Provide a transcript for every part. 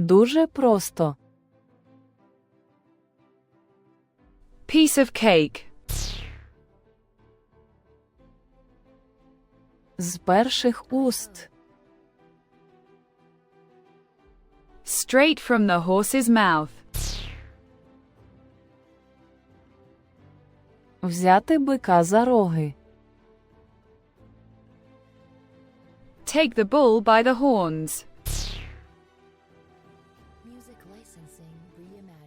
Дуже просто. Piece of cake. З перших уст. Straight from the horse's mouth. Взяти бика за роги. Take the bull by the horns.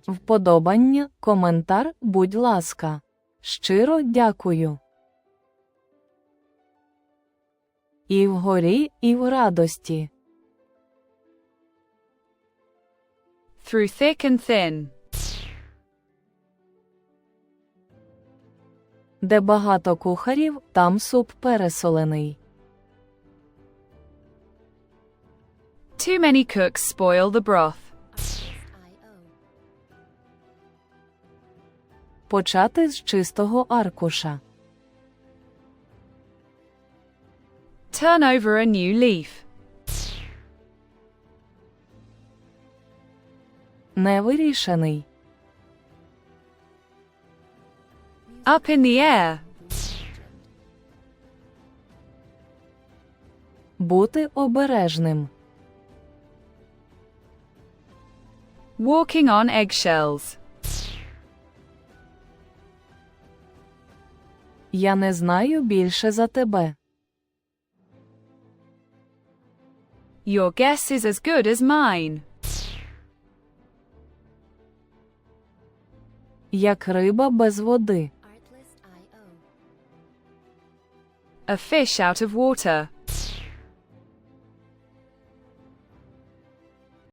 Вподобання, коментар, будь ласка. Щиро дякую. І вгорі, і в радості. Through thick and thin. Де багато кухарів, там суп пересолений. Too many cooks spoil the broth. Почати з чистого аркуша. Turn over a new leaf. Невирішений. Up in the air. Бути обережним. Walking on eggshells. Я не знаю більше за тебе. Your guess is as good as mine. Як риба без води. A fish out of water.